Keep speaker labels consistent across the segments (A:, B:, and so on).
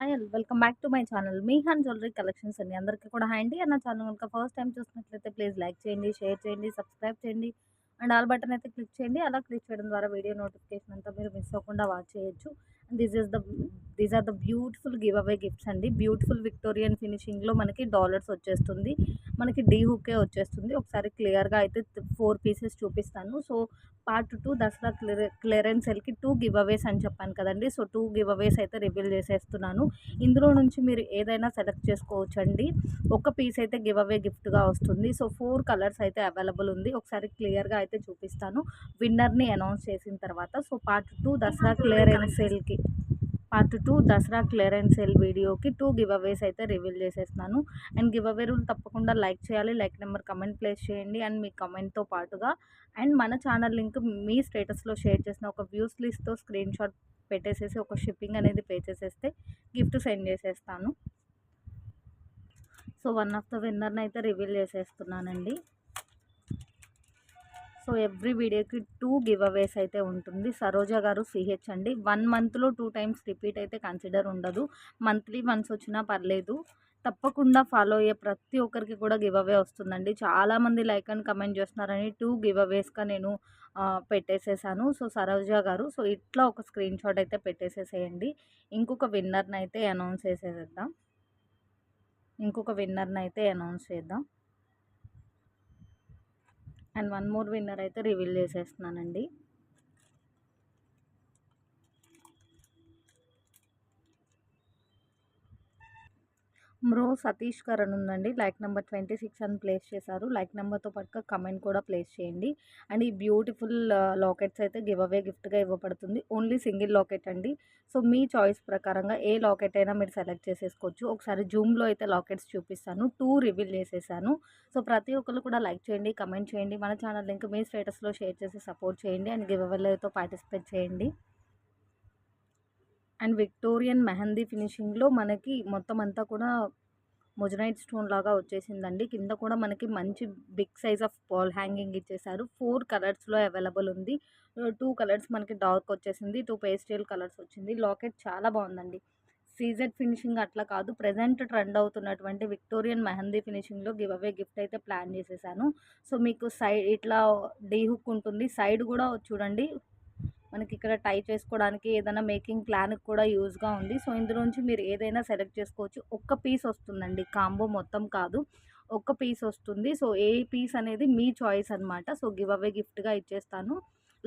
A: Hi welcome back to my channel. Me hand jewellery collections అండి. అందరికీ కూడా hi అండి. నా ఛానల్ కనుక ఫస్ట్ టైం చూసినట్లయితే ప్లీజ్ లైక్ చేయండి షేర్ చేయండి సబ్స్క్రైబ్ చేయండి అండ్ ఆల్ బటన్ అయితే క్లిక్ చేయండి. అలా క్లిక్ చేయడం ద్వారా వీడియో నోటిఫికేషన్ అంతా మీరు మిస్ అవ్వకుండా వాచ్ చేయొచ్చు. This is the these are the beautiful giveaway gifts అండి. బ్యూటిఫుల్ విక్టోరియన్ ఫినిషింగ్లో మనకి డాలర్స్ వచ్చేస్తుంది. మనకి డీ హుకే వచ్చేస్తుంది. ఒకసారి క్లియర్గా అయితే ఫోర్ పీసెస్ చూపిస్తాను. So part two Dasara clear clearance సెల్కి two giveaways అని చెప్పాను కదండి. సో టూ గివ్ అవేస్ అయితే రివీల్ చేసేస్తున్నాను. ఇందులో నుంచి మీరు ఏదైనా సెలెక్ట్ చేసుకోవచ్చు అండి ఒక పీస్ అయితే గివ్ అవే గిఫ్ట్గా వస్తుంది. సో ఫోర్ కలర్స్ అయితే అవైలబుల్ ఉంది. ఒకసారి క్లియర్గా అయితే చూపిస్తాను. విన్నర్ని అనౌన్స్ చేసిన తర్వాత so part two Dasara clearance సేల్కి part two Dasara clearance sale వీడియోకి టూ గివ్ అవేస్ అయితే రివీల్ చేసేస్తున్నాను. అండ్ గివ్ అవే రూల్ తప్పకుండా లైక్ చేయాలి లైక్ నెంబర్ కమెంట్ ప్లేస్ చేయండి. అండ్ మీ కమెంట్తో పాటుగా అండ్ మన ఛానల్ లింక్ మీ స్టేటస్లో షేర్ చేసిన ఒక వ్యూస్ లిస్ట్తో స్క్రీన్ షాట్ పెట్టేసేసి ఒక షిప్పింగ్ అనేది పే చేసేస్తే గిఫ్ట్ సెండ్ చేసేస్తాను. సో వన్ ఆఫ్ ద విన్నర్ని అయితే రివీల్ చేసేస్తున్నానండి. సో ఎవ్రీ వీడియోకి టూ గివ్ అవేస్ అయితే ఉంటుంది. సరోజా గారు సిహెచ్ అండి. వన్ మంత్లో టూ టైమ్స్ రిపీట్ అయితే కన్సిడర్ ఉండదు. మంత్లీ వన్స్ వచ్చినా పర్లేదు. తప్పకుండా ఫాలో అయ్యే ప్రతి ఒక్కరికి కూడా గివ్ అవే వస్తుందండి చాలామంది లైక్ అండ్ కమెంట్ చేస్తున్నారని టూ గివ్ అవేస్గా నేను పెట్టేసేసాను. సో సరోజా గారు సో ఇట్లా ఒక స్క్రీన్ షాట్ అయితే పెట్టేసేసేయండి. ఇంకొక విన్నర్ని అయితే అనౌన్స్ చేసేద్దాం ఇంకొక విన్నర్ని అయితే అనౌన్స్ చేద్దాం. అండ్ వన్ మోర్ విన్నర్ అయితే రివీల్ చేసేస్తున్నానండి. మ్రో సతీష్ గారు అని ఉందండి. లైక్ నెంబర్ ట్వంటీ సిక్స్ అని ప్లేస్ చేశారు. లైక్ నెంబర్తో పాటుగా కమెంట్ కూడా ప్లేస్ చేయండి. అండ్ ఈ బ్యూటిఫుల్ లాకెట్స్ అయితే గివ్ అవే గిఫ్ట్గా ఇవ్వబడుతుంది. ఓన్లీ సింగిల్ లాకెట్ అండి. సో మీ చాయిస్ ప్రకారంగా ఏ లాకెట్ అయినా మీరు సెలెక్ట్ చేసేసుకోవచ్చు. ఒకసారి జూమ్లో అయితే లాకెట్స్ చూపిస్తాను. టూ రివీల్ చేసేసాను. సో ప్రతి ఒక్కరు కూడా లైక్ చేయండి కమెంట్ చేయండి. మన ఛానల్ లింక్ మీ స్టేటస్లో షేర్ చేసి సపోర్ట్ చేయండి. అండ్ గివ్ అవేలతో పార్టిసిపేట్ చేయండి. అండ్ విక్టోరియన్ మెహందీ ఫినిషింగ్లో మనకి మొత్తం అంతా కూడా మొజనైట్ స్టోన్ లాగా వచ్చేసిందండి. కింద కూడా మనకి మంచి big size of ball hanging ఇచ్చేసారు. ఫోర్ కలర్స్లో అవైలబుల్ ఉంది. టూ కలర్స్ మనకి డార్క్ వచ్చేసింది. టూ పేస్టల్ కలర్స్ వచ్చింది. లాకెట్ చాలా బాగుందండి. సీజెడ్ ఫినిషింగ్ అట్లా కాదు. ప్రజెంట్ ట్రెండ్ అవుతున్నటువంటి విక్టోరియన్ మెహందీ ఫినిషింగ్లో గివ్ అవే గిఫ్ట్ అయితే ప్లాన్ చేసేసాను. సో మీకు సైడ్ ఇట్లా డీ హుక్ ఉంటుంది. సైడ్ కూడా చూడండి. మనకి ఇక్కడ టై చేసుకోవడానికి ఏదైనా మేకింగ్ ప్లాన్కి కూడా యూజ్గా ఉంది. సో ఇందులోంచి మీరు ఏదైనా సెలెక్ట్ చేసుకోవచ్చు. ఒక్క పీస్ వస్తుందండి. కాంబో మొత్తం కాదు. ఒక్క పీస్ వస్తుంది. సో ఏ పీస్ అనేది మీ చాయిస్ అనమాట సో గివ్ అవే గిఫ్ట్గా ఇచ్చేస్తాను.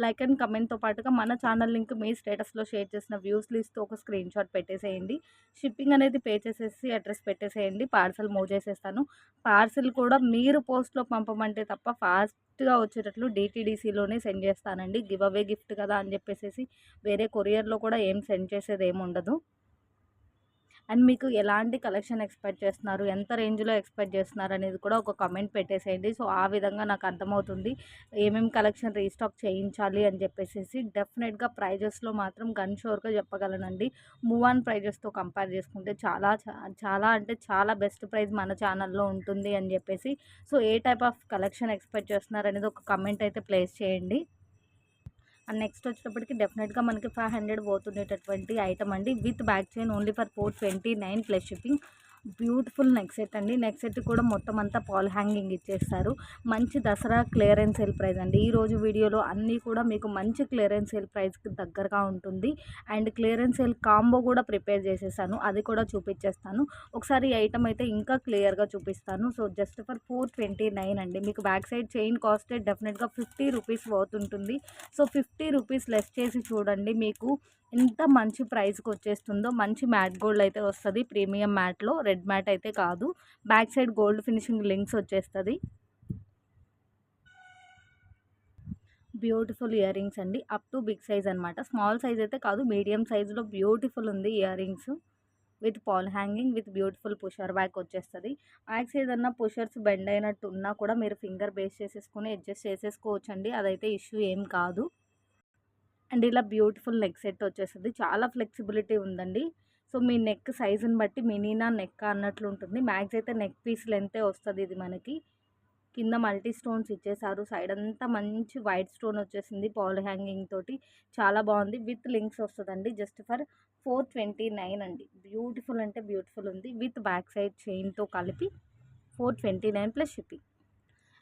A: లైక్ అండ్ కమెంట్తో పాటుగా మన ఛానల్ లింక్ మీ స్టేటస్లో షేర్ చేసిన వ్యూస్ లిస్ట్తో ఒక స్క్రీన్ షాట్ పెట్టేసేయండి. షిప్పింగ్ అనేది పే చేసేసి అడ్రస్ పెట్టేసేయండి. పార్సల్ మూవ్ చేసేస్తాను. పార్సల్ కూడా మీరు పోస్ట్లో పంపమంటే తప్ప ఫాస్ట్గా వచ్చేటట్లు డిటీడీసీలోనే సెండ్ చేస్తానండి. గివ్ అవే గిఫ్ట్ కదా అని చెప్పేసి వేరే కొరియర్లో కూడా ఏం సెండ్ చేసేది ఏమి ఉండదు. అండ్ మీకు ఎలాంటి కలెక్షన్ ఎక్స్పెక్ట్ చేస్తున్నారు? ఎంత రేంజ్లో ఎక్స్పెక్ట్ చేస్తున్నారు? అనేది కూడా ఒక కమెంట్ పెట్టేసేయండి. సో ఆ విధంగా నాకు అర్థమవుతుంది. ఏమేమి కలెక్షన్ రీస్టాక్ చేయించాలి అని చెప్పేసి డెఫినెట్గా ప్రైజెస్లో మాత్రం గన్ షోర్గా చెప్పగలనండి. మూవ్ ఆన్ ప్రైజెస్తో కంపేర్ చేసుకుంటే చాలా చాలా అంటే చాలా బెస్ట్ ప్రైస్ మన ఛానల్లో ఉంటుంది అని చెప్పేసి so a type of collection expect చేస్తున్నారు అనేది ఒక కమెంట్ అయితే ప్లేస్ చేయండి. అండ్ నెక్స్ట్ వచ్చేటప్పటికి డెఫినెట్గా మనకి ఫైవ్ హండ్రెడ్ పోతుండేటటువంటి ఐటమ్ అండి. With back chain only for four twenty nine plus shipping beautiful neck set అండి. నెక్ సెట్ కూడా మొత్తం అంతా పాల్ హ్యాంగింగ్ ఇచ్చేస్తారు. మంచి దసరా క్లియరెన్స్ సేల్ ప్రైస్ అండి. ఈరోజు వీడియోలో అన్నీ కూడా మీకు మంచి క్లియరెన్స్ సేల్ ప్రైస్కి దగ్గరగా ఉంటుంది. అండ్ క్లియరెన్స్ సేల్ కాంబో కూడా ప్రిపేర్ చేసేసాను. అది కూడా చూపించేస్తాను ఒకసారి ఈ ఐటమ్ అయితే ఇంకా క్లియర్గా చూపిస్తాను. So just for four twenty nine అండి. మీకు బ్యాక్ సైడ్ చైన్ కాస్ట్ డెఫినెట్గా ఫిఫ్టీ రూపీస్ పోతుంటుంది. సో ఫిఫ్టీ రూపీస్ లెస్ చేసి చూడండి మీకు ఎంత మంచి ప్రైస్కి వచ్చేస్తుందో. మంచి మ్యాట్ గోల్డ్ అయితే వస్తుంది ప్రీమియం మ్యాట్లో. రెడ్ మ్యాట్ అయితే కాదు. Back side gold finishing links వచ్చేస్తుంది. బ్యూటిఫుల్ ఇయర్ రింగ్స్ అండి. అప్ టు బిగ్ సైజ్ అనమాట స్మాల్ సైజ్ అయితే కాదు మీడియం సైజులో బ్యూటిఫుల్ ఉంది earrings with pearl hanging with beautiful pusher back వచ్చేస్తుంది. బ్యాక్స్ ఏదన్నా పుషర్స్ బెండ్ అయినట్టు ఉన్నా కూడా మీరు ఫింగర్ బేస్ చేసేసుకుని అడ్జస్ట్ చేసేసుకోవచ్చు అండి అదైతే ఇష్యూ ఏం కాదు. అండ్ ఇలా బ్యూటిఫుల్ నెక్ సెట్ వచ్చేస్తుంది. చాలా ఫ్లెక్సిబిలిటీ ఉందండి. సో మీ నెక్ సైజుని బట్టి మినీనా నెక్ అన్నట్లు ఉంటుంది. మ్యాక్స్ అయితే నెక్ పీస్ లెంతే వస్తుంది ఇది మనకి. కింద మల్టీ స్టోన్స్ ఇచ్చేసారు. సైడ్ అంతా మంచి వైట్ స్టోన్ వచ్చేసింది పాల్ హ్యాంగింగ్ తోటి. చాలా బాగుంది. విత్ లింక్స్ వస్తుందండి. Just for four twenty nine అండి. బ్యూటిఫుల్ అంటే బ్యూటిఫుల్ ఉంది. విత్ బ్యాక్ సైడ్ చైన్తో కలిపి four twenty nine plus shipping.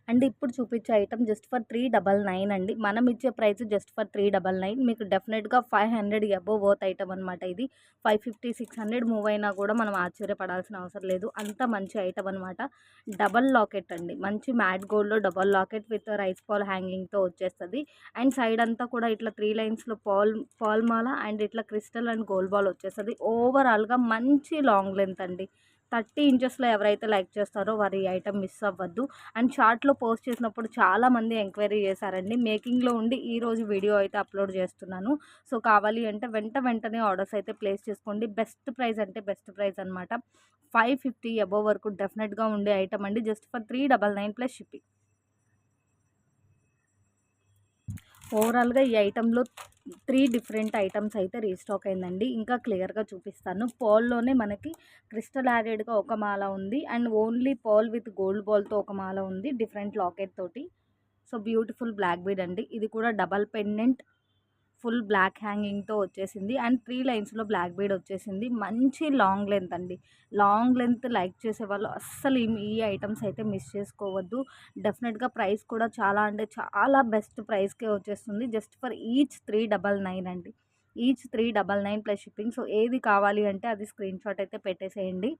A: And ఇప్పుడు చూపించే item just for three double nine అండి. మనం ఇచ్చే price just for three double nine మీకు డెఫినెట్గా five hundred above worth item అనమాట ఇది. Five fifty six hundred move అయినా కూడా మనం ఆశ్చర్యపడాల్సిన అవసరం లేదు. అంత మంచి ఐటమ్ అనమాట డబల్ లాకెట్ అండి. మంచి మ్యాట్ గోల్డ్లో double locket with rice pearl హ్యాంగింగ్తో వచ్చేస్తుంది. అండ్ సైడ్ అంతా కూడా ఇట్లా త్రీ లైన్స్లో పాల్ పాల్ మాల అండ్ ఇట్లా క్రిస్టల్ అండ్ గోల్డ్ బాల్ వచ్చేస్తుంది. ఓవరాల్గా మంచి లాంగ్ లెంత్ అండి. థర్టీ ఇంచెస్లో ఎవరైతే లైక్ చేస్తారో వారి ఐటమ్ మిస్ అవ్వద్దు. అండ్ షార్ట్లో పోస్ట్ చేసినప్పుడు చాలామంది ఎంక్వైరీ చేశారండి. మేకింగ్లో ఉండి ఈరోజు వీడియో అయితే అప్లోడ్ చేస్తున్నాను. సో కావాలి అంటే వెంట వెంటనే ఆర్డర్స్ అయితే ప్లేస్ చేసుకోండి. బెస్ట్ ప్రైస్ అంటే బెస్ట్ ప్రైస్ అనమాట ఫైవ్ ఫిఫ్టీ అబోవ్ వరకు డెఫినెట్గా ఉండే ఐటమ్ అండి. Just for three double nine plus shipping. ఓవరాల్గా ఈ ఐటెంలో త్రీ డిఫరెంట్ ఐటమ్స్ అయితే రీస్టాక్ అయిందండి. ఇంకా క్లియర్గా చూపిస్తాను. పాల్లోనే మనకి క్రిస్టల్ యాడెడ్గా ఒక మాల ఉంది. And only Paul with gold బాల్తో ఒక మాల ఉంది డిఫరెంట్ లాకెట్ తోటి. సో బ్యూటిఫుల్ బ్లాక్ బీడ్ అండి. ఇది కూడా డబల్ పెండెంట్ ఫుల్ బ్లాక్ హ్యాంగింగ్తో వచ్చేసింది. అండ్ త్రీ లైన్స్లో బ్లాక్ బీడ్ వచ్చేసింది. మంచి లాంగ్ లెంత్ అండి. లాంగ్ లెంత్ లైక్ చేసే వాళ్ళు అస్సలు ఈ ఈ ఐటమ్స్ అయితే మిస్ చేసుకోవద్దు. డెఫినెట్గా ప్రైస్ కూడా చాలా అంటే చాలా బెస్ట్ ప్రైస్కే వచ్చేస్తుంది. Just for each three double nine అండి. Each three double nine plus shipping. So ఏది కావాలి అంటే అది స్క్రీన్ షాట్ అయితే పెట్టేసేయండి.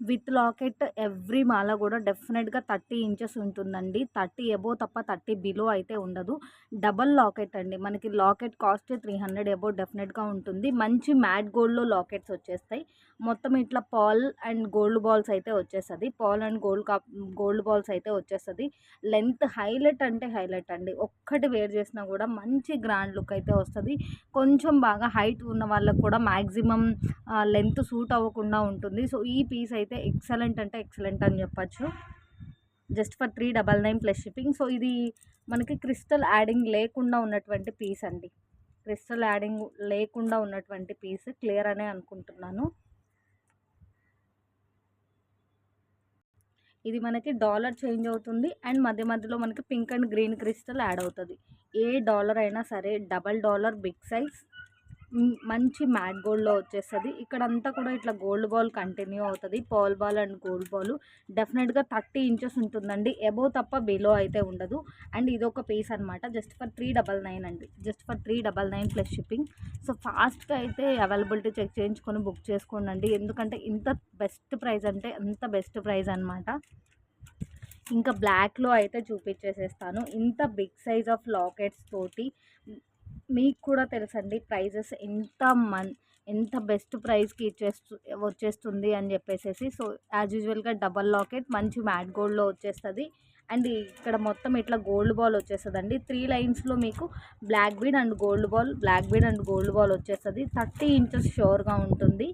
A: విత్ లాకెట్ ఎవ్రీ మాల కూడా డెఫినెట్గా థర్టీ ఇంచెస్ ఉంటుందండి. థర్టీ ఎబో తప్ప థర్టీ బిలో అయితే ఉండదు. డబల్ లాకెట్ అండి. మనకి locket cost three hundred above డెఫినెట్గా ఉంటుంది. మంచి మ్యాట్ గోల్డ్లో లాకెట్స్ వచ్చేస్తాయి. మొత్తం ఇట్లా పాల్ అండ్ గోల్డ్ బాల్స్ అయితే వచ్చేస్తుంది. Paul and gold cap gold balls అయితే వచ్చేస్తుంది. లెంత్ హైలైట్ అంటే హైలైట్ అండి. ఒక్కటి వేర్ చేసినా కూడా మంచి గ్రాండ్ లుక్ అయితే వస్తుంది. కొంచెం బాగా హైట్ ఉన్న వాళ్ళకు కూడా మ్యాక్సిమం లెంత్ సూట్ అవ్వకుండా ఉంటుంది. సో ఈ పీస్ అయితే ఎక్సలెంట్ అంటే ఎక్సలెంట్ అని చెప్పచ్చు. Just for three double nine plus shipping. So ఇది మనకి క్రిస్టల్ యాడింగ్ లేకుండా ఉన్నటువంటి పీస్ అండి. క్రిస్టల్ యాడింగ్ లేకుండా ఉన్నటువంటి పీస్ క్లియర్ అనే అనుకుంటున్నాను. ఇది మనకి డాలర్ చేంజ్ అవుతుంది అండ్ మధ్య మధ్యలో మనకి pink and green crystal add అవుతుంది. ఏ డాలర్ అయినా సరే డబల్ డాలర్ బిగ్ సైజ్ మంచి మ్యాట్ గోల్డ్లో వచ్చేస్తుంది. ఇక్కడ అంతా కూడా ఇట్లా గోల్డ్ బాల్ కంటిన్యూ అవుతుంది. Pearl ball and gold ball. డెఫినెట్గా థర్టీ ఇంచెస్ ఉంటుందండి. ఎబో తప్ప బిలో అయితే ఉండదు. అండ్ ఇది ఒక పీస్ అనమాట just for three double nine అండి. Just for three double nine plus shipping. So ఫాస్ట్గా అయితే అవైలబిలిటీ చెక్ చేయించుకొని బుక్ చేసుకోండి ఎందుకంటే ఇంత బెస్ట్ ప్రైస్ అంటే అంత బెస్ట్ ప్రైస్ అనమాట ఇంకా బ్లాక్లో అయితే చూపించేసేస్తాను. ఇంత బిగ్ సైజ్ ఆఫ్ లాకెట్స్ తోటి మీకు కూడా తెలుసండి ప్రైజెస్ ఎంత మన్ ఎంత బెస్ట్ ప్రైస్కి ఇచ్చేస్తు వచ్చేస్తుంది అని చెప్పేసి సో యాజ్ యూజువల్గా డబల్ లాకెట్ మంచి మ్యాట్ గోల్డ్లో వచ్చేస్తుంది. అండ్ ఇక్కడ మొత్తం ఇట్లా గోల్డ్ బాల్ వచ్చేస్తుందండి. త్రీ లైన్స్లో మీకు black bead and gold ball black bead and gold ball వచ్చేస్తుంది. థర్టీ ఇంచెస్ షోర్గా ఉంటుంది.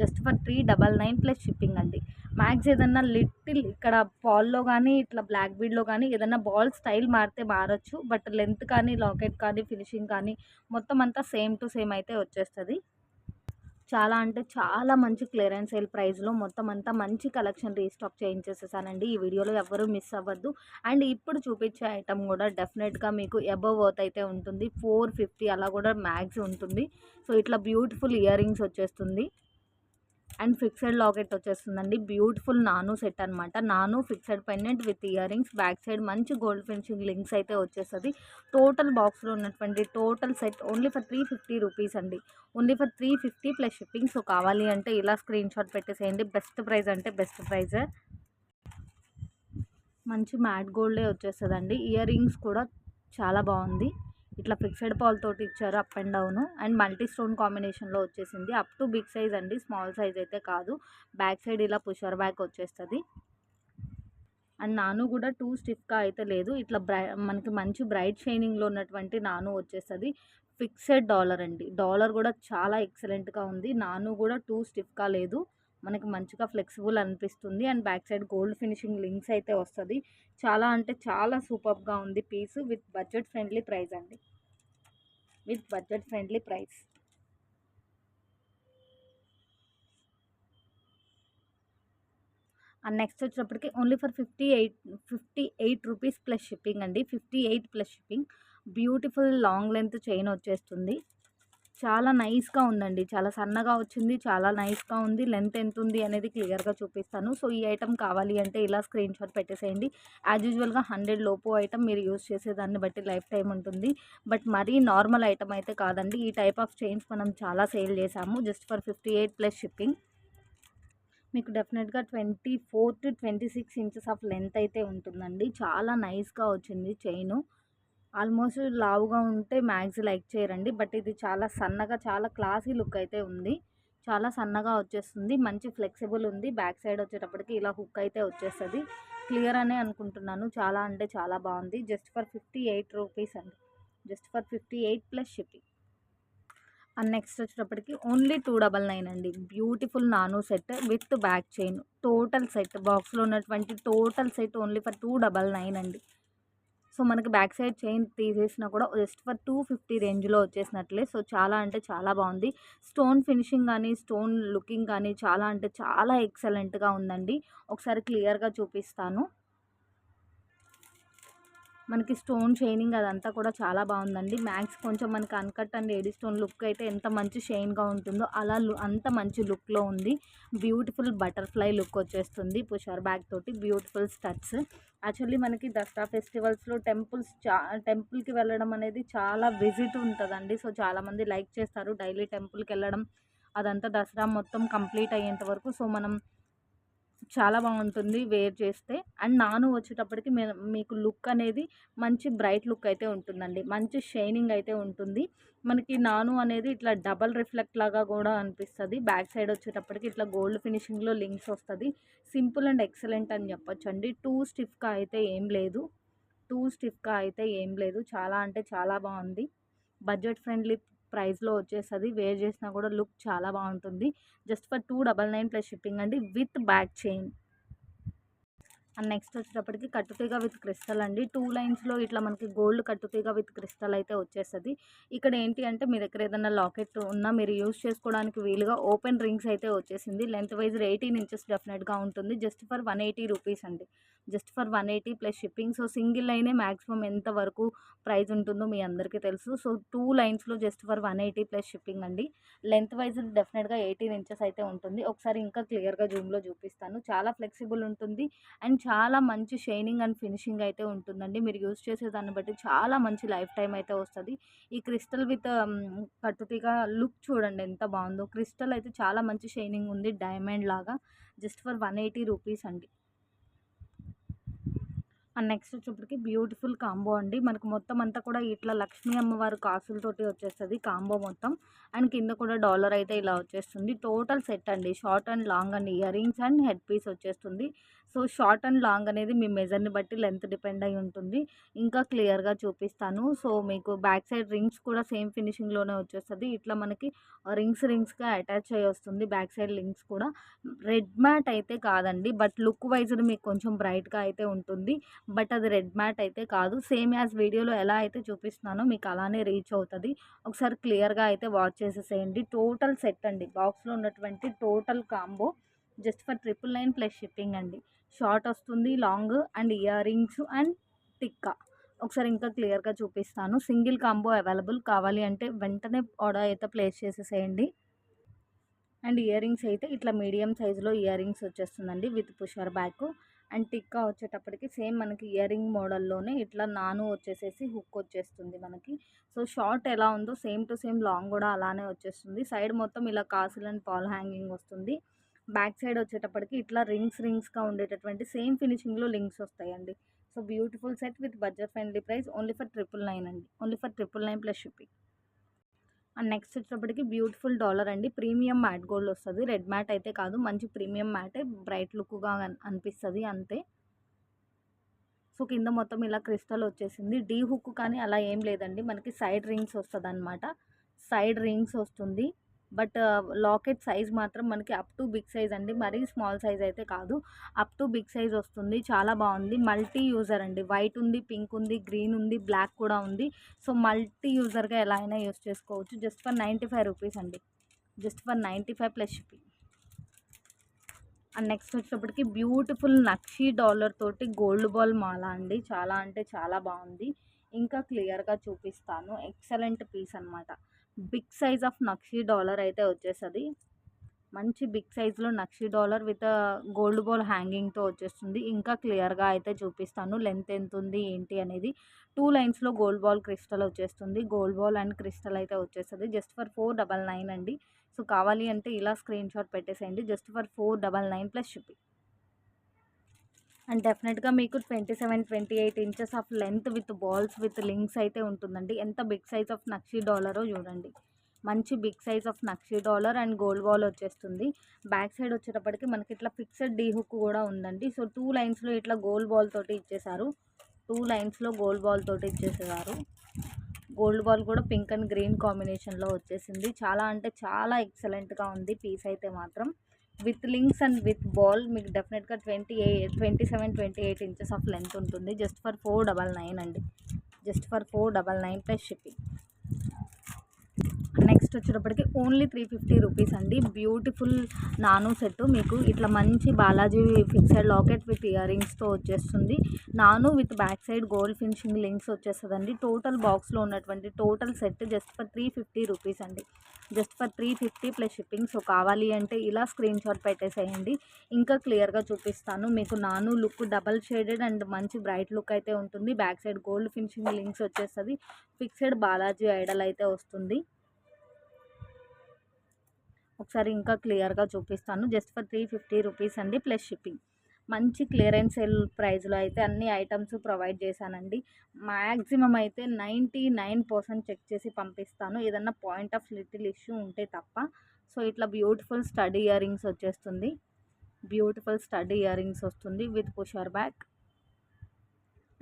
A: Just for three double nine plus shipping అండి. మ్యాక్స్ ఏదన్నా లిటిల్ ఇక్కడ పాల్లో కానీ ఇట్లా బ్లాక్ బీడ్లో కానీ ఏదన్నా బాల్ స్టైల్ మారితే మారచ్చు. బట్ లెంత్ కానీ లాకెట్ కానీ ఫినిషింగ్ కానీ మొత్తం అంతా సేమ్ టు సేమ్ అయితే వచ్చేస్తుంది. చాలా అంటే చాలా మంచి క్లియరెన్స్ సేల్ ప్రైస్లో మొత్తం అంతా మంచి కలెక్షన్ రీస్టాక్ చేయించేసేసానండి. ఈ వీడియోలో ఎవరు మిస్ అవ్వద్దు. అండ్ ఇప్పుడు చూపించే ఐటమ్ కూడా డెఫినెట్గా మీకు అబవ్ వర్త్ అయితే ఉంటుంది. ఫోర్ ఫిఫ్టీ అలా కూడా మ్యాక్స్ ఉంటుంది. సో ఇట్లా బ్యూటిఫుల్ ఇయర్ రింగ్స్ వచ్చేస్తుంది. అండ్ ఫిక్సెడ్ లాకెట్ వచ్చేస్తుందండి. బ్యూటిఫుల్ నాను సెట్ అనమాట నాను fixed pendant with earrings back side మంచి గోల్డ్ ఫినిషింగ్ లింక్స్ అయితే వచ్చేస్తుంది. టోటల్ బాక్స్లో ఉన్నటువంటి total set only for three fifty rupees అండి. Only for three fifty plus shipping. So కావాలి అంటే ఇలా స్క్రీన్ షాట్ పెట్టేసేయండి. బెస్ట్ ప్రైజ్ అంటే బెస్ట్ ప్రైజ్ మంచి మ్యాట్ గోల్డే వచ్చేస్తుందండి. ఇయర్ రింగ్స్ కూడా చాలా బాగుంది. ఇట్లా ఫిక్స్డ్ పాల్ తోటి ఇచ్చారు up and down. And multi stone కాంబినేషన్లో వచ్చేసింది. అప్ టు బిగ్ సైజ్ అండి. స్మాల్ సైజ్ అయితే కాదు. బ్యాక్ సైడ్ ఇలా పుషర్ బ్యాక్ వచ్చేస్తుంది. అండ్ నాను కూడా టూ స్టిఫ్గా అయితే లేదు. ఇట్లా బ్రై మనకి మంచి బ్రైట్ షైనింగ్లో ఉన్నటువంటి నాను వచ్చేస్తుంది. ఫిక్సెడ్ డాలర్ అండి. డాలర్ కూడా చాలా ఎక్సలెంట్గా ఉంది. నాను కూడా టూ స్టిఫ్గా లేదు. మనకి మంచిగా ఫ్లెక్సిబుల్ అనిపిస్తుంది. And back side gold finishing links అయితే వస్తుంది. చాలా అంటే చాలా సూపర్గా ఉంది piece with budget friendly price అండి. With budget friendly price. And next వచ్చేటప్పటికి only for fifty eight fifty eight rupees plus shipping అండి. Fifty eight plus shipping. Beautiful long length chain వచ్చేస్తుంది. చాలా నైస్గా ఉందండి. చాలా సన్నగా వచ్చింది చాలా నైస్గా ఉంది లెంత్ ఎంత ఉంది అనేది క్లియర్గా చూపిస్తాను. సో ఈ ఐటమ్ కావాలి అంటే ఇలా స్క్రీన్ షాట్ పెట్టేసేయండి. యాజ్ యూజువల్గా హండ్రెడ్ లోపు ఐటమ్ మీరు యూజ్ చేసేదాన్ని బట్టి లైఫ్ టైం ఉంటుంది. బట్ మరీ నార్మల్ ఐటమ్ అయితే కాదండి. ఈ టైప్ ఆఫ్ చైన్స్ మనం చాలా సేల్ చేసాము just for fifty eight plus shipping. మీకు డెఫినెట్గా twenty four to twenty six inches of length అయితే ఉంటుందండి. చాలా నైస్గా వచ్చింది చైను. ఆల్మోస్ట్ లావుగా ఉంటే మ్యాక్స్ లైక్ చేయరండి. బట్ ఇది చాలా సన్నగా చాలా క్లాసీ లుక్ అయితే ఉంది. చాలా సన్నగా వచ్చేస్తుంది. మంచి ఫ్లెక్సిబుల్ ఉంది. బ్యాక్ సైడ్ వచ్చేటప్పటికి ఇలా హుక్ అయితే వచ్చేస్తుంది. క్లియర్ అనే అనుకుంటున్నాను. చాలా అంటే చాలా బాగుంది. Just for fifty eight rupees అండి. Just for fifty eight plus shipping. And next వచ్చేటప్పటికి ఓన్లీ టూ డబల్ నైన్ అండి. బ్యూటిఫుల్ నాను set with back chain. Total set బాక్స్లో ఉన్నటువంటి total set only for two double nine అండి. So మనకి back side chain తీసేసినా కూడా జస్ట్ ఫర్ టూ ఫిఫ్టీ రేంజ్లో వచ్చేసినట్లే. సో చాలా అంటే చాలా బాగుంది. స్టోన్ ఫినిషింగ్ కానీ స్టోన్ లుకింగ్ కానీ చాలా అంటే చాలా ఎక్సలెంట్గా ఉందండి. ఒకసారి క్లియర్గా చూపిస్తాను. మనకి స్టోన్ షైనింగ్ అదంతా కూడా చాలా బాగుందండి. మ్యాక్స్ కొంచెం మనకి uncut and AD stone look అయితే ఎంత మంచి షైన్గా ఉంటుందో అలా అంత మంచి లుక్లో ఉంది. బ్యూటిఫుల్ బటర్ఫ్లై లుక్ వచ్చేస్తుంది పుషార్ బ్యాగ్ తోటి బ్యూటిఫుల్ స్టడ్స్ యాక్చువల్లీ మనకి దసరా ఫెస్టివల్స్లో టెంపుల్స్ చా టెంపుల్కి వెళ్ళడం అనేది చాలా విజిట్ ఉంటుందండి. సో చాలామంది లైక్ చేస్తారు డైలీ టెంపుల్కి వెళ్ళడం. అదంతా దసరా మొత్తం కంప్లీట్ అయ్యేంత వరకు. సో మనం చాలా బాగుంటుంది వేర్ చేస్తే. అండ్ నాను వచ్చేటప్పటికి మీకు లుక్ అనేది మంచి బ్రైట్ లుక్ అయితే ఉంటుందండి. మంచి షైనింగ్ అయితే ఉంటుంది. మనకి నాను అనేది ఇట్లా డబల్ రిఫ్లెక్ట్ లాగా కూడా అనిపిస్తుంది. బ్యాక్ సైడ్ వచ్చేటప్పటికి ఇట్లా గోల్డ్ ఫినిషింగ్లో లింక్స్ వస్తుంది. సింపుల్ అండ్ ఎక్సలెంట్ అని చెప్పొచ్చు అండి. టూ స్టిఫ్గా అయితే ఏం లేదు. టూ స్టిఫ్గా అయితే ఏం లేదు. చాలా అంటే చాలా బాగుంది. బడ్జెట్ ఫ్రెండ్లీ ప్రైస్లో వచ్చేస్తుంది. వేర్ చేసినా కూడా లుక్ చాలా బాగుంటుంది. Just for two double nine plus shipping అండి with back chain. And next వచ్చేటప్పటికి కట్టుతీగ విత్ క్రిస్టల్ అండి. టూ లైన్స్లో ఇట్లా మనకి గోల్డ్ కట్టుతీగ విత్ క్రిస్టల్ అయితే వచ్చేస్తుంది. ఇక్కడ ఏంటి అంటే మీ దగ్గర ఏదైనా లాకెట్ ఉన్నా మీరు యూస్ చేసుకోవడానికి వీలుగా ఓపెన్ రింగ్స్ అయితే వచ్చేసింది. లెంత్ వైజ్ ఎయిటీన్ ఇంచెస్ డెఫినెట్గా ఉంటుంది. Just for one eighty rupees అండి. Just for one eighty plus shipping. So single లైనే maximum ఎంత వరకు ప్రైస్ ఉంటుందో మీ అందరికీ తెలుసు. సో టూ లైన్స్లో just for one eighty plus shipping అండి. లెంత్ వైజ్ డెఫినెట్గా ఎయిటీన్ ఇంచెస్ అయితే ఉంటుంది. ఒకసారి ఇంకా క్లియర్గా జూమ్లో చూపిస్తాను చాలా ఫ్లెక్సిబుల్ ఉంటుంది. అండ్ చాలా మంచి షైనింగ్ అండ్ ఫినిషింగ్ అయితే ఉంటుందండి. మీరు యూస్ చేసే దాన్ని బట్టి చాలా మంచి లైఫ్ టైం అయితే వస్తుంది. ఈ క్రిస్టల్ విత్ కట్టుతీగా లుక్ చూడండి ఎంత బాగుందో. క్రిస్టల్ అయితే చాలా మంచి షైనింగ్ ఉంది. డైమండ్ లాగా. Just for one eighty rupees అండి. అండ్ నెక్స్ట్ వచ్చేప్పటికి బ్యూటిఫుల్ కాంబో అండి. మనకు మొత్తం అంతా కూడా ఇట్లా లక్ష్మీ అమ్మవారి కాసులతోటి వచ్చేస్తుంది కాంబో మొత్తం. అండ్ కింద కూడా డాలర్ అయితే ఇలా వచ్చేస్తుంది. టోటల్ సెట్ అండి. Short and long and earrings and head piece వచ్చేస్తుంది. సో షార్ట్ అండ్ లాంగ్ అనేది మీ మెజర్ని బట్టి లెంత్ డిపెండ్ అయి ఉంటుంది. ఇంకా క్లియర్గా చూపిస్తాను. సో మీకు బ్యాక్ సైడ్ రింగ్స్ కూడా సేమ్ ఫినిషింగ్లోనే వచ్చేస్తుంది. ఇట్లా మనకి రింగ్స్ రింగ్స్గా అటాచ్ అయ్యి వస్తుంది బ్యాక్ సైడ్ లింక్స్ కూడా. రెడ్ మ్యాట్ అయితే కాదండి. బట్ లుక్ వైజ్ మీకు కొంచెం బ్రైట్గా అయితే ఉంటుంది. బట్ అది రెడ్ మ్యాట్ అయితే కాదు. సేమ్ యాజ్ వీడియోలో ఎలా అయితే చూపిస్తున్నానో మీకు అలానే రీచ్ అవుతుంది. ఒకసారి క్లియర్గా అయితే వాచ్ చేసేసేయండి. టోటల్ సెట్ అండి. బాక్స్లో ఉన్నటువంటి total combo just for triple nine plus shipping అండి. షార్ట్ వస్తుంది long and ear rings and tikka. ఒకసారి ఇంకా క్లియర్గా చూపిస్తాను. సింగిల్ కాంబో అవైలబుల్ కావాలి అంటే వెంటనే ఆర్డర్ అయితే ప్లేస్ చేసేసేయండి. అండ్ ఇయర్ రింగ్స్ అయితే ఇట్లా మీడియం సైజులో ఇయర్ రింగ్స్ వచ్చేస్తుందండి with pusher back. And tikka వచ్చేటప్పటికి సేమ్ మనకి ఇయర్ రింగ్ మోడల్లోనే ఇట్లా నాను వచ్చేసేసి హుక్ వచ్చేస్తుంది మనకి. సో షార్ట్ ఎలా ఉందో సేమ్ టు సేమ్ లాంగ్ కూడా అలానే వచ్చేస్తుంది. సైడ్ మొత్తం ఇలా కాసులు అండ్ పాల్ హ్యాంగింగ్ వస్తుంది. బ్యాక్ సైడ్ వచ్చేటప్పటికి ఇట్లా రింగ్స్ రింగ్స్గా ఉండేటటువంటి సేమ్ ఫినిషింగ్లో లింక్స్ వస్తాయండి. So beautiful set with budget friendly price only for triple nine అండి. Only for triple nine plus shipping. And next వచ్చేటప్పటికి బ్యూటిఫుల్ డాలర్ అండి. ప్రీమియం మ్యాట్ గోల్డ్ వస్తుంది. రెడ్ మ్యాట్ అయితే కాదు మంచి ప్రీమియం మ్యాటే బ్రైట్ లుక్గా అనిపిస్తుంది అంతే. సో కింద మొత్తం ఇలా క్రిస్టల్ వచ్చేసింది. డీ హుక్ కానీ అలా ఏం లేదండి. మనకి సైడ్ రింగ్స్ వస్తుంది అనమాట సైడ్ రింగ్స్ వస్తుంది. బట్ లాకెట్ సైజ్ మాత్రం మనకి అప్ టు బిగ్ సైజ్ అండి. మరీ స్మాల్ సైజ్ అయితే కాదు. అప్ టు బిగ్ సైజ్ వస్తుంది. చాలా బాగుంది. మల్టీ యూజర్ అండి. వైట్ ఉంది పింక్ ఉంది గ్రీన్ ఉంది బ్లాక్ కూడా ఉంది. సో మల్టీ యూజర్గా ఎలా అయినా యూజ్ చేసుకోవచ్చు. Just for ninety five rupees అండి. Just for ninety five plus shipping. And next వచ్చేటప్పటికి బ్యూటిఫుల్ నక్షీ డాలర్ తోటి గోల్డ్ బాల్ మాల అండి. చాలా అంటే చాలా బాగుంది. ఇంకా క్లియర్గా చూపిస్తాను. ఎక్సలెంట్ పీస్ అనమాట big size of nakshi dollar అయితే వచ్చేస్తుంది. మంచి బిగ్ సైజ్లో nakshi dollar with gold ball హ్యాంగింగ్తో వచ్చేస్తుంది. ఇంకా క్లియర్గా అయితే చూపిస్తాను లెంత్ ఎంత ఉంది ఏంటి అనేది. టూ లైన్స్లో గోల్డ్ బాల్ క్రిస్టల్ వచ్చేస్తుంది. గోల్డ్ బాల్ అండ్ క్రిస్టల్ అయితే వచ్చేస్తుంది. Just for four double nine అండి. సో కావాలి అంటే ఇలా స్క్రీన్ షాట్ పెట్టేసేయండి. Just for four double nine plus shipping and డెఫినెట్గా మీకు twenty seven twenty eight inches of length with balls with links అయితే ఉంటుందండి. ఎంత బిగ్ సైజ్ ఆఫ్ నక్షీ డాలరో చూడండి. మంచి big size of nakshi dollar and gold ball వచ్చేస్తుంది. బ్యాక్ సైడ్ వచ్చేటప్పటికి మనకి ఇట్లా ఫిక్స్డ్ డీ హుక్ కూడా ఉందండి. సో టూ లైన్స్లో ఇట్లా గోల్డ్ బాల్ తోటి ఇచ్చేసారు టూ లైన్స్లో గోల్డ్ బాల్ తోటి ఇచ్చేసేవారు. గోల్డ్ బాల్ కూడా పింక్ అండ్ గ్రీన్ కాంబినేషన్లో వచ్చేసింది. చాలా అంటే చాలా ఎక్సలెంట్గా ఉంది పీస్ అయితే మాత్రం. With links and with ball మీకు డెఫినెట్గా twenty eight twenty seven twenty eight inches of length ఉంటుంది. Just for four double nine అండి. Just for four double nine plus shipping. Next వచ్చేటప్పటికి ఓన్లీ త్రీ ఫిఫ్టీ రూపీస్ అండి. Beautiful నాను set మీకు ఇట్లా మంచి Balaji fixed locket with year రింగ్స్తో వచ్చేస్తుంది. నాను with back side gold finishing links వచ్చేస్తుందండి. టోటల్ బాక్స్లో ఉన్నటువంటి total set just for three fifty rupees అండి. Just for three fifty plus shipping so కావాలి అంటే ఇలా స్క్రీన్ షాట్ పెట్టేసేయండి. ఇంకా క్లియర్గా చూపిస్తాను. మీకు నాను లుక్ డబల్ షేడెడ్ అండ్ మంచి బ్రైట్ లుక్ అయితే ఉంటుంది. Back side gold finishing links వచ్చేస్తుంది. ఫిక్సెడ్ బాలాజీ ఐడల్ అయితే వస్తుంది. ఒకసారి ఇంకా క్లియర్గా చూపిస్తాను. Just for three fifty rupees అండి ప్లస్ షిప్పింగ్. మంచి క్లియరెన్స్ సెల్ ప్రైస్లో అయితే అన్ని ఐటమ్స్ ప్రొవైడ్ చేశానండి. మ్యాక్సిమం అయితే నైంటీ నైన్ పర్సెంట్ చెక్ చేసి పంపిస్తాను. ఏదన్నా పాయింట్ ఆఫ్ లిటిల్ ఇష్యూ ఉంటే తప్ప. సో ఇట్లా బ్యూటిఫుల్ స్టడీ ఇయర్ రింగ్స్ వచ్చేస్తుంది. బ్యూటిఫుల్ స్టడీ ఇయర్ రింగ్స్ వస్తుంది with pusher back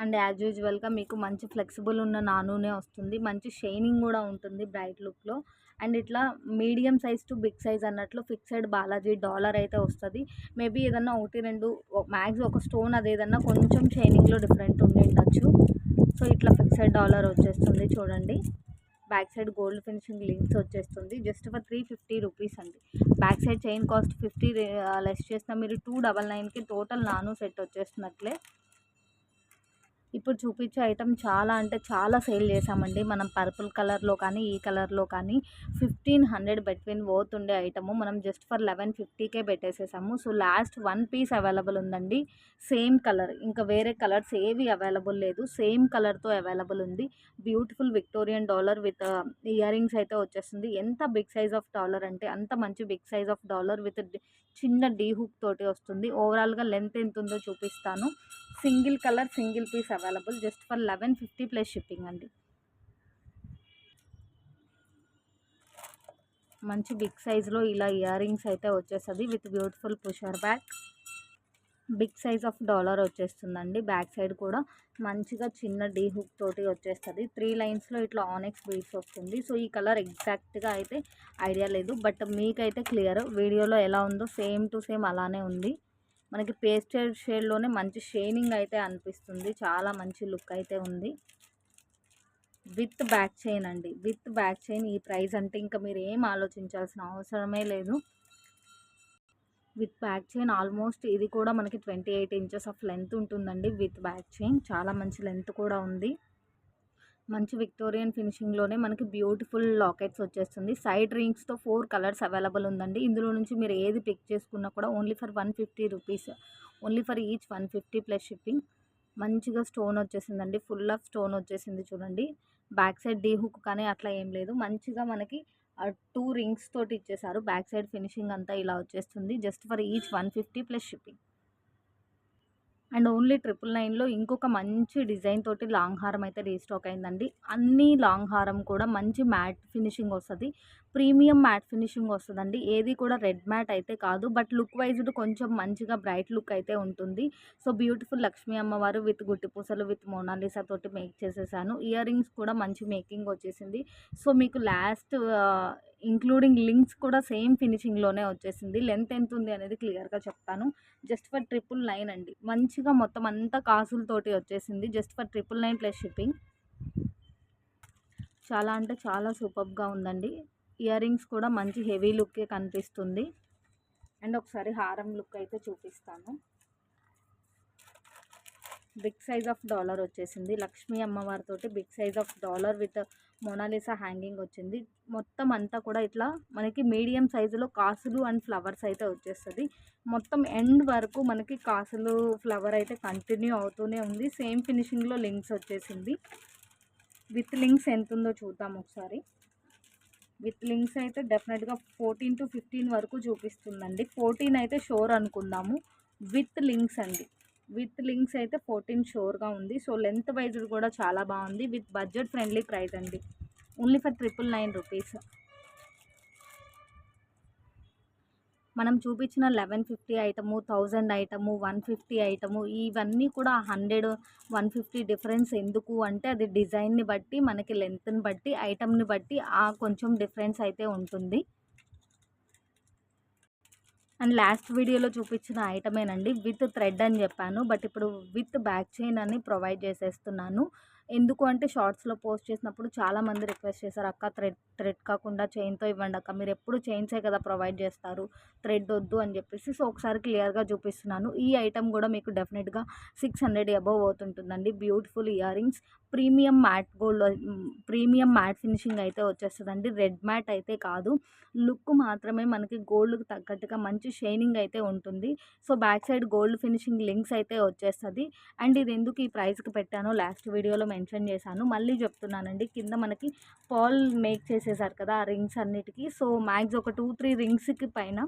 A: and as యూజువల్గా మీకు మంచి ఫ్లెక్సిబుల్ ఉన్న నానూనే వస్తుంది. మంచి షైనింగ్ కూడా ఉంటుంది బ్రైట్ లుక్లో. అండ్ ఇట్లా medium size to big size అన్నట్లు ఫిక్సెడ్ బాలాజీ డాలర్ అయితే వస్తుంది. మేబీ ఏదన్నా ఒకటి రెండు మ్యాక్స్ ఒక స్టోన్ అది ఏదన్నా కొంచెం షైనింగ్లో డిఫరెంట్ ఉండి ఉండొచ్చు. సో ఇట్లా ఫిక్సెడ్ డాలర్ వచ్చేస్తుంది చూడండి. Back side gold finishing links వచ్చేస్తుంది. Just for three fifty rupees అండి. Back side chain cost fifty less చేసిన మీరు టూ డబల్ నైన్కి టోటల్ నాను సెట్ వచ్చేస్తున్నట్లే. ఇప్పుడు చూపించే ఐటమ్ చాలా అంటే చాలా సేల్ చేసామండి మనం పర్పుల్ కలర్లో కానీ ఈ కలర్లో కానీ ఫిఫ్టీన్ హండ్రెడ్ బిట్వీన్ పోతుండే ఉండే ఐటమ్. మనం జస్ట్ ఫర్ లెవెన్ ఫిఫ్టీకే పెట్టేసేసాము. So last one piece available ఉందండి. Same colour. ఇంకా వేరే కలర్స్ ఏవి అవైలబుల్ లేదు. సేమ్ కలర్తో అవైలబుల్ ఉంది. Beautiful Victorian dollar with earrings అయితే వచ్చేస్తుంది. ఎంత బిగ్ సైజ్ ఆఫ్ డాలర్ అంటే అంత మంచి big size of dollar with చిన్న డీ హుక్ తోటి వస్తుంది. ఓవరాల్గా లెంత్ ఎంత ఉందో చూపిస్తాను. Single colour single piece available. Just for eleven fifty plus shipping అండి. మంచి బిగ్ సైజ్లో ఇలా ఇయర్ రింగ్స్ అయితే వచ్చేస్తుంది. With beautiful pusher back. Big size of dollar వచ్చేస్తుందండి. బ్యాక్ సైడ్ కూడా మంచిగా చిన్న డీ హుక్ తోటి వచ్చేస్తుంది. త్రీ లైన్స్లో ఇట్లా ఆనెక్స్ బీడ్స్ వస్తుంది. సో ఈ కలర్ ఎగ్జాక్ట్గా అయితే ఐడియా లేదు. బట్ మీకైతే క్లియర్. వీడియోలో ఎలా ఉందో సేమ్ టు సేమ్ అలానే ఉంది. మనకి పేస్టెడ్ షేడ్లోనే మంచి షైనింగ్ అయితే అనిపిస్తుంది. చాలా మంచి లుక్ అయితే ఉంది. విత్ బ్యాక్ చైన్ అండి. విత్ బ్యాక్ చైన్ ఈ ప్రైస్ అంటే ఇంకా మీరు ఏం ఆలోచించాల్సిన అవసరమే లేదు. విత్ బ్యాక్ చైన్ ఆల్మోస్ట్ ఇది కూడా మనకి twenty eight inches of length ఉంటుందండి విత్ బ్యాక్ చైన్. చాలా మంచి లెంత్ కూడా ఉంది. మంచి విక్టోరియన్ ఫినిషింగ్లోనే మనకి బ్యూటిఫుల్ లాకెట్స్ వచ్చేస్తుంది. సైడ్ రింగ్స్తో ఫోర్ కలర్స్ అవైలబుల్ ఉందండి. ఇందులో నుంచి మీరు ఏది పిక్ చేసుకున్నా కూడా only for one fifty rupees. Only for each one fifty plus shipping. మంచిగా స్టోన్ వచ్చేసిందండి. ఫుల్ ఆఫ్ స్టోన్ వచ్చేసింది చూడండి. బ్యాక్ సైడ్ డీ హుక్ కానీ అట్లా ఏం లేదు. మంచిగా మనకి టూ రింగ్స్ తోటి ఇచ్చేసారు. బ్యాక్ సైడ్ ఫినిషింగ్ అంతా ఇలా వచ్చేస్తుంది. Just for each one fifty plus shipping. And only triple నైన్లో ఇంకొక మంచి డిజైన్ తోటి లాంగ్ హారం అయితే రీస్టాక్ అయిందండి. అన్ని లాంగ్ హారం కూడా మంచి మ్యాట్ ఫినిషింగ్ వస్తుంది. ప్రీమియం మ్యాట్ ఫినిషింగ్ వస్తుందండి. ఏది కూడా రెడ్ మ్యాట్ అయితే కాదు. బట్ లుక్ వైజ్డ్ కొంచెం మంచిగా బ్రైట్ లుక్ అయితే ఉంటుంది. సో బ్యూటిఫుల్ లక్ష్మీ అమ్మవారు విత్ గుట్టి పూసలు విత్ మోనాలిసా తోటి మేక్ చేసేసాను. ఇయర్ రింగ్స్ కూడా మంచి మేకింగ్ వచ్చేసింది. సో మీకు లాస్ట్ ఇంక్లూడింగ్ లింక్స్ కూడా సేమ్ ఫినిషింగ్లోనే వచ్చేసింది. లెంత్ ఎంత ఉంది అనేది క్లియర్గా చెప్తాను. జస్ట్ ఫర్ ట్రిపుల్ నైన్ అండి. మంచిగా మొత్తం అంతా కాసులతోటి వచ్చేసింది. Just for triple nine plus shipping. చాలా అంటే చాలా సూపర్గా ఉందండి. ఇయర్ రింగ్స్ కూడా మంచి హెవీ లుక్కే కనిపిస్తుంది. అండ్ ఒకసారి హారం లుక్ అయితే చూపిస్తాను. బిగ్ సైజ్ ఆఫ్ డాలర్ వచ్చేసింది. Lakshmi అమ్మవారితోటి big size of dollar with Mona Lisa hanging వచ్చింది. మొత్తం అంతా కూడా ఇట్లా మనకి మీడియం సైజులో కాసులు అండ్ ఫ్లవర్స్ అయితే వచ్చేస్తుంది. మొత్తం ఎండ్ వరకు మనకి కాసులు ఫ్లవర్ అయితే కంటిన్యూ అవుతూనే ఉంది. సేమ్ ఫినిషింగ్లో లింక్స్ వచ్చేసింది. విత్ లింక్స్ ఎంత ఉందో చూద్దాం ఒకసారి. విత్ లింక్స్ అయితే డెఫినెట్గా ఫోర్టీన్ టు ఫిఫ్టీన్ వరకు చూపిస్తుందండి. ఫోర్టీన్ అయితే షోర్ అనుకుందాము. విత్ లింక్స్ అండి. విత్ లింక్స్ అయితే ఫోర్టీన్ షోర్గా ఉంది. సో లెంత్ వైజ్ కూడా చాలా బాగుంది. విత్ బడ్జెట్ ఫ్రెండ్లీ ప్రైస్ అండి. Only for triple nine rupees. మనం చూపించిన eleven fifty item thousand item one fifty item ఇవన్నీ కూడా హండ్రెడ్ వన్ ఫిఫ్టీ డిఫరెన్స్ ఎందుకు అంటే అది డిజైన్ని బట్టి మనకి లెంత్ని బట్టి ఐటమ్ని బట్టి ఆ కొంచెం డిఫరెన్స్ అయితే ఉంటుంది. అండ్ లాస్ట్ వీడియోలో చూపించిన ఐటమేనండి విత్ థ్రెడ్ అని చెప్పాను. బట్ ఇప్పుడు విత్ బ్యాక్ చైన్ అని ప్రొవైడ్ చేసేస్తున్నాను. ఎందుకు అంటే షార్ట్స్లో పోస్ట్ చేసినప్పుడు చాలామంది రిక్వెస్ట్ చేశారు అక్క థ్రెడ్ థ్రెడ్ కాకుండా చైన్తో ఇవ్వండి అక్క మీరు ఎప్పుడు చైన్సే కదా ప్రొవైడ్ చేస్తారు థ్రెడ్ వద్దు అని చెప్పేసి సో ఒకసారి క్లియర్గా చూపిస్తున్నాను. ఈ ఐటమ్ కూడా మీకు డెఫినెట్గా six hundred above అవుతుంటుందండి. Beautiful ear rings premium matte gold premium matte finishing అయితే వచ్చేస్తుందండి. రెడ్ మ్యాట్ అయితే కాదు. లుక్ మాత్రమే మనకి గోల్డ్కి తగ్గట్టుగా మంచి షైనింగ్ అయితే ఉంటుంది. So back side gold finishing links అయితే వచ్చేస్తుంది. అండ్ ఇది ఎందుకు ఈ ప్రైస్కి పెట్టానో లాస్ట్ వీడియోలో మెన్షన్ చేశాను. మళ్ళీ చెప్తున్నానండి. కింద మనకి పాల్ మేక్ చేసేసారు కదా ఆ రింగ్స్ అన్నిటికీ. సో మ్యాక్స్ ఒక టూ త్రీ రింగ్స్కి పైన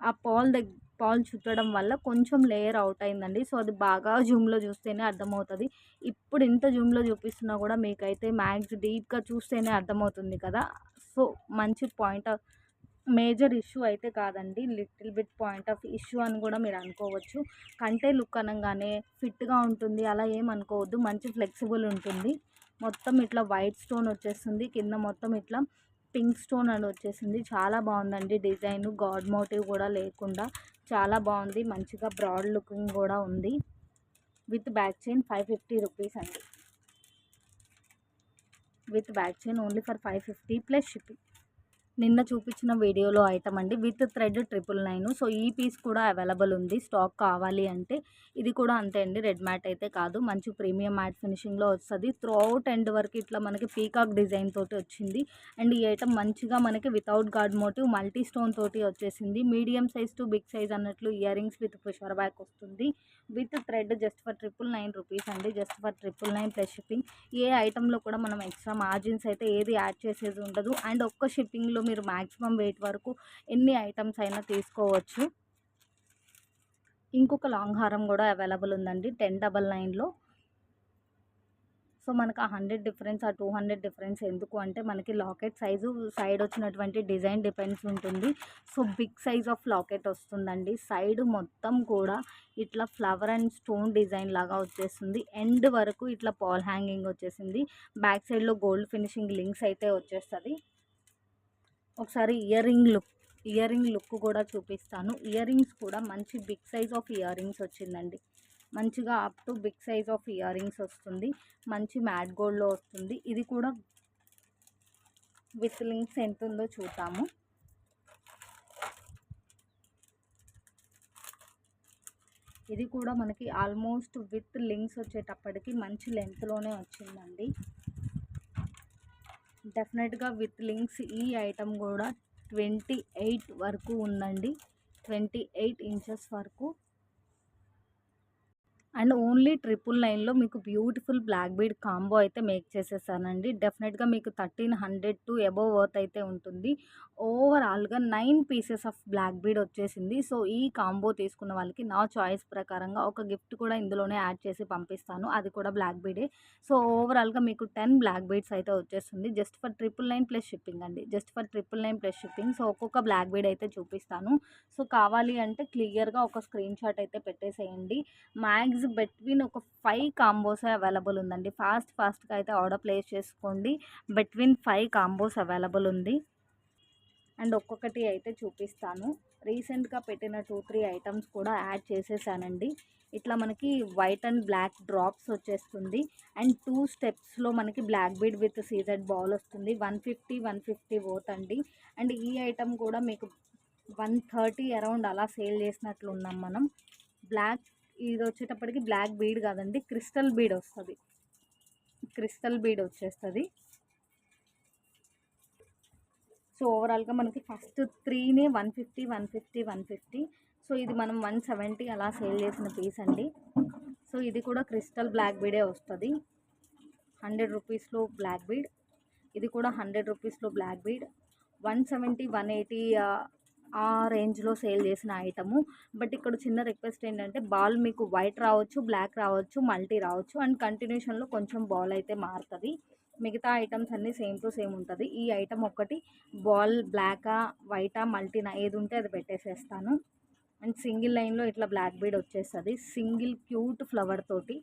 A: ఆ పాల్ దగ్గర పాల్ చుట్టడం వల్ల కొంచెం లేయర్ అవుట్ అయిందండి. సో అది బాగా జూమ్లో చూస్తేనే అర్థమవుతుంది. ఇప్పుడు ఇంత జూమ్లో చూపిస్తున్నా కూడా మీకైతే మ్యాక్స్ డీప్గా చూస్తేనే అర్థమవుతుంది కదా! సో మంచి పాయింట్ ఆఫ్ మేజర్ ఇష్యూ అయితే కాదండి. Little bit point of issue అని కూడా మీరు అనుకోవచ్చు. కంటే లుక్ అనగానే ఫిట్గా ఉంటుంది. అలా ఏం అనుకోవద్దు. మంచి ఫ్లెక్సిబుల్ ఉంటుంది. మొత్తం ఇట్లా వైట్ స్టోన్ వచ్చేస్తుంది. కింద మొత్తం ఇట్లా పింక్ స్టోన్ అని వచ్చేసింది. చాలా బాగుందండి డిజైన్. గాడ్ మోటివ్ కూడా లేకుండా. చాలా బాగుంది. మంచిగా బ్రాడ్ లుకింగ్ కూడా ఉంది. With back chain five fifty rupees అండి. With back chain only for five fifty plus shipping. నిన్న చూపించిన వీడియోలో ఐటమ్ అండి. With thread triple nine so ఈ పీస్ కూడా అవైలబుల్ ఉంది. స్టాక్ కావాలి అంటే ఇది కూడా అంతే అండి. రెడ్ మ్యాట్ అయితే కాదు. మంచి ప్రీమియం మ్యాట్ ఫినిషింగ్లో వస్తుంది. త్రూఅవుట్ ఎండ్ వరకు ఇట్లా మనకి పీకాక్ డిజైన్ తోటి వచ్చింది. అండ్ ఈ ఐటమ్ మంచిగా మనకి without guard motive multi stone తోటి వచ్చేసింది. Medium size to big size అన్నట్లు ear rings with pusher back వస్తుంది. With thread just for triple nine rupees అండి. Just for triple nine plus shipping. ఏ ఐటెంలో కూడా మనం ఎక్స్ట్రా మార్జిన్స్ అయితే ఏది యాడ్ చేసేది ఉండదు. అండ్ ఒక్క షిప్పింగ్లో మీరు మ్యాక్సిమం వెయిట్ వరకు ఎన్ని ఐటమ్స్ అయినా తీసుకోవచ్చు. ఇంకొక లాంగ్ హారం కూడా అవైలబుల్ ఉందండి. టెన్ డబల్ నైన్లో. సో మనకు ఆ హండ్రెడ్ డిఫరెన్స్ ఆ టూ హండ్రెడ్ డిఫరెన్స్ ఎందుకు అంటే మనకి లాకెట్ సైజు సైడ్ వచ్చినటువంటి డిజైన్ డిపెండ్స్ ఉంటుంది. So big size of locket వస్తుందండి. సైడ్ మొత్తం కూడా ఇట్లా ఫ్లవర్ అండ్ స్టోన్ డిజైన్ లాగా వచ్చేస్తుంది. ఎండ్ వరకు ఇట్లా పాల్ హ్యాంగింగ్ వచ్చేసింది. బ్యాక్ సైడ్లో గోల్డ్ ఫినిషింగ్ లింక్స్ అయితే వచ్చేస్తుంది. ఒకసారి ear ring look ear ring look కూడా చూపిస్తాను. ఇయర్ రింగ్స్ కూడా మంచి big size of ear rings వచ్చిందండి. మంచిగా up to big size of ear rings వస్తుంది. మంచి మ్యాట్ గోల్డ్లో వస్తుంది. ఇది కూడా విత్ లింక్స్ ఎంత ఉందో చూద్దాము. ఇది కూడా మనకి ఆల్మోస్ట్ విత్ లింక్స్ వచ్చేటప్పటికి మంచి లెంత్లోనే వచ్చిందండి. డెఫినెట్గా విత్ లింక్స్ ఈ ఐటమ్ కూడా ట్వంటీ ఎయిట్ వరకు ఉందండి. ట్వంటీ ఎయిట్ ఇంచెస్ వరకు అండ్ ఓన్లీ ట్రిపుల్ నైన్లో మీకు బ్యూటిఫుల్ బ్లాక్ బీడ్ కాంబో అయితే మేక్ చేసేసానండి. డెఫినెట్గా మీకు thirteen hundred to above worth అయితే ఉంటుంది. ఓవరాల్గా nine pieces of black bead వచ్చేసింది. సో ఈ కాంబో తీసుకున్న వాళ్ళకి నా చాయిస్ ప్రకారంగా ఒక గిఫ్ట్ కూడా ఇందులోనే యాడ్ చేసి పంపిస్తాను. అది కూడా బ్లాక్ బీడే. సో ఓవరాల్గా మీకు టెన్ బ్లాక్ బీడ్స్ అయితే వచ్చేస్తుంది. Just for triple nine plus shipping అండి. Just for triple nine plus shipping. So ఒక్కొక్క బ్లాక్ బీడ్ అయితే చూపిస్తాను. సో కావాలి అంటే క్లియర్గా ఒక స్క్రీన్ షాట్ అయితే పెట్టేసేయండి. మ్యాక్స్ బిట్వీన్ ఒక ఫైవ్ కాంబోస్ అవైలబుల్ ఉందండి. ఫాస్ట్ ఫాస్ట్గా అయితే ఆర్డర్ ప్లేస్ చేసుకోండి. బిట్వీన్ ఫైవ్ కాంబోస్ అవైలబుల్ ఉంది. అండ్ ఒక్కొక్కటి అయితే చూపిస్తాను. రీసెంట్గా పెట్టిన టూ త్రీ ఐటమ్స్ కూడా యాడ్ చేసేసానండి. ఇట్లా మనకి వైట్ అండ్ బ్లాక్ డ్రాప్స్ వచ్చేస్తుంది. అండ్ టూ స్టెప్స్లో మనకి black bead with CZ ball వస్తుంది. వన్ ఫిఫ్టీ వన్ ఫిఫ్టీ పోతండి అండి. అండ్ ఈ ఐటమ్ కూడా మీకు వన్ థర్టీ అరౌండ్ అలా సేల్ చేసినట్లు ఉన్నాం మనం. బ్లాక్ ఇది వచ్చేటప్పటికి బ్లాక్ బీడ్ కాదండి క్రిస్టల్ బీడ్ వస్తుంది. క్రిస్టల్ బీడ్ వచ్చేస్తుంది. సో ఓవరాల్గా మనకి first త్రీనే one fifty one fifty one fifty so ఇది మనం వన్ సెవెంటీ అలా సేల్ చేసిన పీస్ అండి. సో ఇది కూడా క్రిస్టల్ బ్లాక్ బీడే వస్తుంది. హండ్రెడ్ రూపీస్లో బ్లాక్ బీడ్ ఇది కూడా హండ్రెడ్ రూపీస్లో black bead one seventy one eighty ఆ రేంజ్లో సేల్ చేసిన ఐటము. బట్ ఇక్కడ చిన్న రిక్వెస్ట్ ఏంటంటే బాల్ మీకు వైట్ రావచ్చు బ్లాక్ రావచ్చు మల్టీ రావచ్చు అండ్ కంటిన్యూషన్లో కొంచెం బాల్ అయితే మారుతుంది. మిగతా ఐటమ్స్ అన్నీ సేమ్ టు సేమ్ ఉంటుంది. ఈ ఐటమ్ ఒక్కటి బాల్ బ్లాకా వైటా మల్టీనా ఏది ఉంటే అది పెట్టేసేస్తాను. అండ్ సింగిల్ లైన్లో ఇట్లా బ్లాక్ బీడ్ వచ్చేస్తుంది. సింగిల్ క్యూట్ ఫ్లవర్ తోటి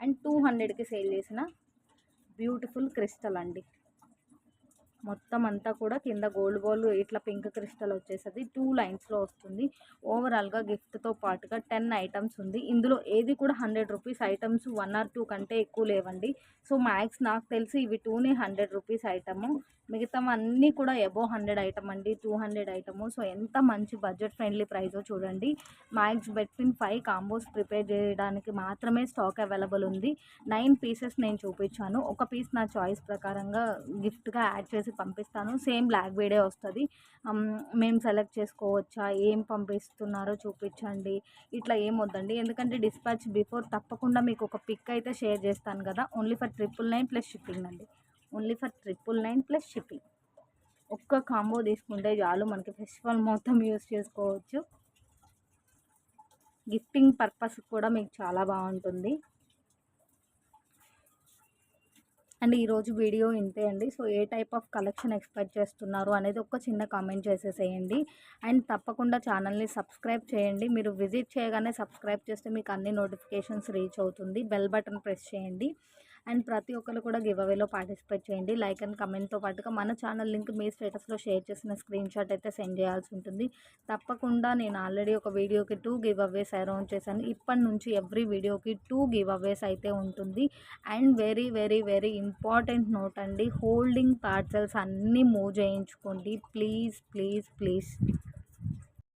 A: అండ్ టూ హండ్రెడ్కి సేల్ చేసిన బ్యూటిఫుల్ క్రిస్టల్ అండి. మొత్తం అంతా కూడా కింద గోల్డ్ బాల్ ఇట్లా పింక్ క్రిస్టల్ వచ్చేస్తుంది టూ లైన్స్లో వస్తుంది. ఓవరాల్గా గిఫ్ట్తో పాటుగా టెన్ ఐటమ్స్ ఉంది. ఇందులో ఏది కూడా hundred rupees items one or two కంటే ఎక్కువ లేవండి. సో మ్యాక్స్ నాకు తెలిసి ఇవి టూనే హండ్రెడ్ రూపీస్ ఐటము. మిగతా అన్నీ కూడా ఎబో హండ్రెడ్ ఐటమ్ అండి. Two hundred item. సో ఎంత మంచి బడ్జెట్ ఫ్రెండ్లీ ప్రైజో చూడండి. Max between five combos prepare చేయడానికి మాత్రమే స్టాక్ అవైలబుల్ ఉంది. నైన్ పీసెస్ నేను చూపించాను. ఒక పీస్ నా చాయిస్ ప్రకారంగా గిఫ్ట్గా యాడ్ చేసి చేసి పంపిస్తాను. సేమ్ బ్లాక్ బీడే వస్తుంది. మేము సెలెక్ట్ చేసుకోవచ్చా? ఏం పంపిస్తున్నారో చూపించండి. ఇట్లా ఏం వద్దండి. ఎందుకంటే డిస్పాచ్ బిఫోర్ తప్పకుండా మీకు ఒక పిక్ అయితే షేర్ చేస్తాను కదా. Only for triple nine plus shipping అండి. Only for triple nine plus shipping. ఒక్క కాంబో తీసుకుంటే చాలు మనకి ఫెస్టివల్ మొత్తం యూస్ చేసుకోవచ్చు. గిఫ్టింగ్ పర్పస్ కూడా మీకు చాలా బాగుంటుంది. అండ్ ఈరోజు వీడియో ఇంతే అండి. So A type of collection expect చేస్తున్నారు అనేది ఒక చిన్న కామెంట్ చేసేసేయండి. అండ్ తప్పకుండా ఛానల్ని సబ్స్క్రైబ్ చేయండి. మీరు విజిట్ చేయగానే సబ్స్క్రైబ్ చేస్తే మీకు అన్ని నోటిఫికేషన్స్ రీచ్ అవుతుంది. బెల్ బటన్ ప్రెస్ చేయండి. అండ్ ప్రతి ఒక్కరు కూడా గివ్ అవేలో పార్టిసిపేట్ చేయండి. లైక్ అండ్ కమెంట్తో పాటుగా మన ఛానల్ లింక్ మీ స్టేటస్లో షేర్ చేసిన స్క్రీన్ షాట్ అయితే సెండ్ చేయాల్సి ఉంటుంది. తప్పకుండా నేను ఆల్రెడీ ఒక వీడియోకి టూ గివ్ అవేస్ అరౌండ్ చేశాను. ఇప్పటి నుంచి ఎవ్రీ వీడియోకి టూ గివ్ అవేస్ అయితే ఉంటుంది. And very very very important note అండి. హోల్డింగ్ పార్సల్స్ అన్నీ మూవ్ చేయించుకోండి. Please please please.